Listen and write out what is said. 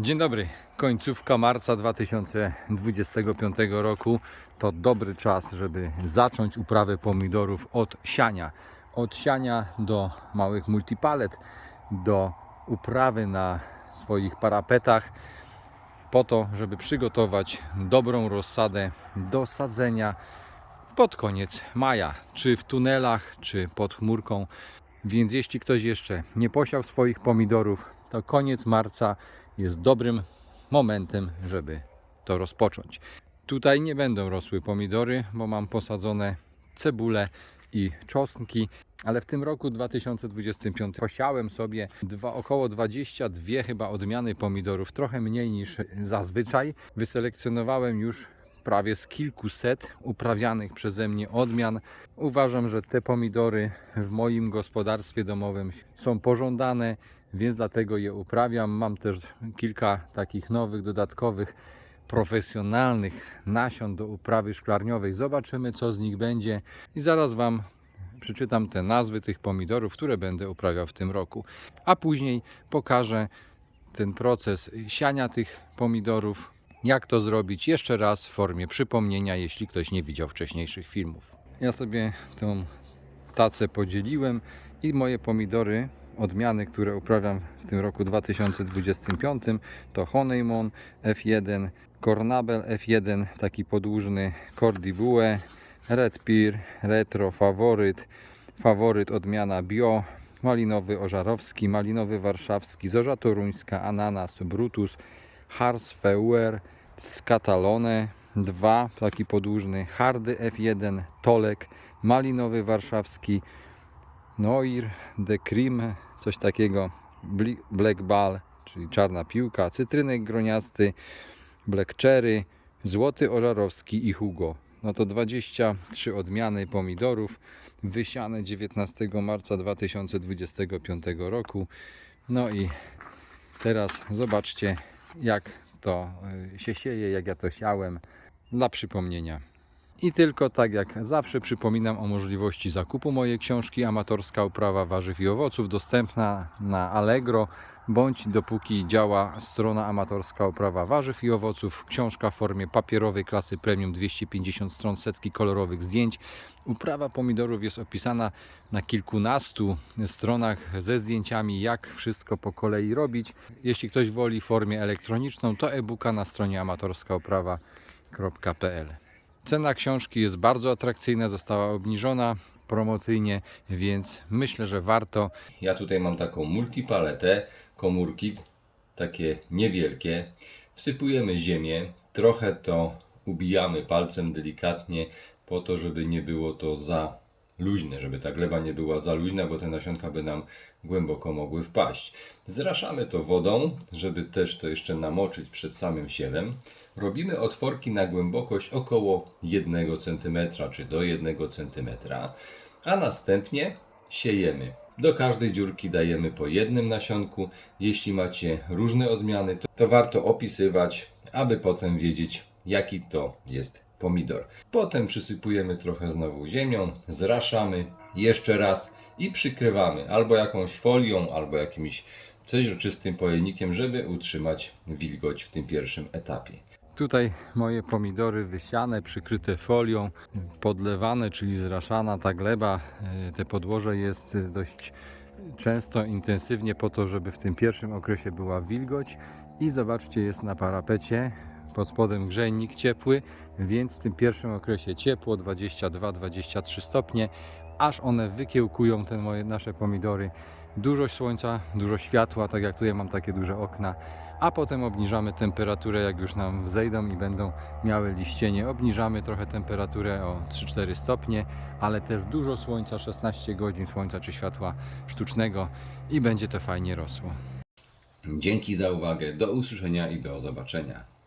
Dzień dobry. Końcówka marca 2025 roku to dobry czas, żeby zacząć uprawę pomidorów od siania. Od siania do małych multipalet, do uprawy na swoich parapetach, po to, żeby przygotować dobrą rozsadę do sadzenia pod koniec maja, czy w tunelach, czy pod chmurką. Więc jeśli ktoś jeszcze nie posiał swoich pomidorów, to koniec marca jest dobrym momentem, żeby to rozpocząć. Tutaj nie będą rosły pomidory, bo mam posadzone cebule i czosnki, ale w tym roku 2025 posiałem sobie dwa, około 22 chyba odmiany pomidorów, trochę mniej niż zazwyczaj. Wyselekcjonowałem już prawie z kilkuset uprawianych przeze mnie odmian. Uważam, że te pomidory w moim gospodarstwie domowym są pożądane, więc dlatego je uprawiam. Mam też kilka takich nowych, dodatkowych, profesjonalnych nasion do uprawy szklarniowej. Zobaczymy, co z nich będzie i zaraz Wam przeczytam te nazwy tych pomidorów, które będę uprawiał w tym roku. A później pokażę ten proces siania tych pomidorów, jak to zrobić jeszcze raz w formie przypomnienia, jeśli ktoś nie widział wcześniejszych filmów. Ja sobie tą tacę podzieliłem i moje pomidory, odmiany, które uprawiam w tym roku 2025 to Honeymon F1, Cornabel F1, taki podłużny, Cordibue, Red Pear, Retro, Faworyt, Faworyt odmiana Bio, malinowy ożarowski, malinowy warszawski, zorza toruńska, ananas, Brutus, Hars Feuer, Scatalone 2, taki podłużny, Hardy F1, Tolek, malinowy warszawski, Noir, De Cream, coś takiego, Black Ball, czyli czarna piłka, cytrynek groniasty, Black Cherry, złoty ożarowski i Hugo. No to 23 odmiany pomidorów, wysiane 19 marca 2025 roku. No i teraz zobaczcie, jak to y, się sieje, jak ja to siałem, dla przypomnienia. I tylko tak jak zawsze przypominam o możliwości zakupu mojej książki Amatorska uprawa warzyw i owoców dostępna na Allegro bądź dopóki działa strona Amatorska uprawa warzyw i owoców. Książka w formie papierowej klasy premium 250 stron, setki kolorowych zdjęć. Uprawa pomidorów jest opisana na kilkunastu stronach ze zdjęciami, jak wszystko po kolei robić. Jeśli ktoś woli formę elektroniczną, to e-booka na stronie amatorskaoprawa.pl. Cena książki jest bardzo atrakcyjna, została obniżona promocyjnie, więc myślę, że warto. Ja tutaj mam taką multipaletę, komórki, takie niewielkie. Wsypujemy ziemię, trochę to ubijamy palcem delikatnie, po to, żeby nie było to za luźne, żeby ta gleba nie była za luźna, bo te nasionka by nam głęboko mogły wpaść. Zraszamy to wodą, żeby też to jeszcze namoczyć przed samym siewem. Robimy otworki na głębokość około 1 cm czy do 1 cm, a następnie siejemy. Do każdej dziurki dajemy po jednym nasionku. Jeśli macie różne odmiany, to, to warto opisywać, aby potem wiedzieć, jaki to jest pomidor. Potem przysypujemy trochę znowu ziemią, zraszamy jeszcze raz i przykrywamy albo jakąś folią, albo jakimś przeźroczystym pojemnikiem, żeby utrzymać wilgoć w tym pierwszym etapie. Tutaj moje pomidory wysiane, przykryte folią, podlewane, czyli zraszana ta gleba. e, Te podłoże jest dość często, intensywnie po to, żeby w tym pierwszym okresie była wilgoć. I zobaczcie, jest na parapecie pod spodem grzejnik ciepły, więc w tym pierwszym okresie ciepło 22-23 stopnie, aż one wykiełkują te moje nasze pomidory. Dużo słońca, dużo światła, tak jak tutaj mam takie duże okna, a potem obniżamy temperaturę, jak już nam wzejdą i będą miały liścienie. Obniżamy trochę temperaturę o 3-4 stopnie, ale też dużo słońca, 16 godzin słońca czy światła sztucznego i będzie to fajnie rosło. Dzięki za uwagę, do usłyszenia i do zobaczenia.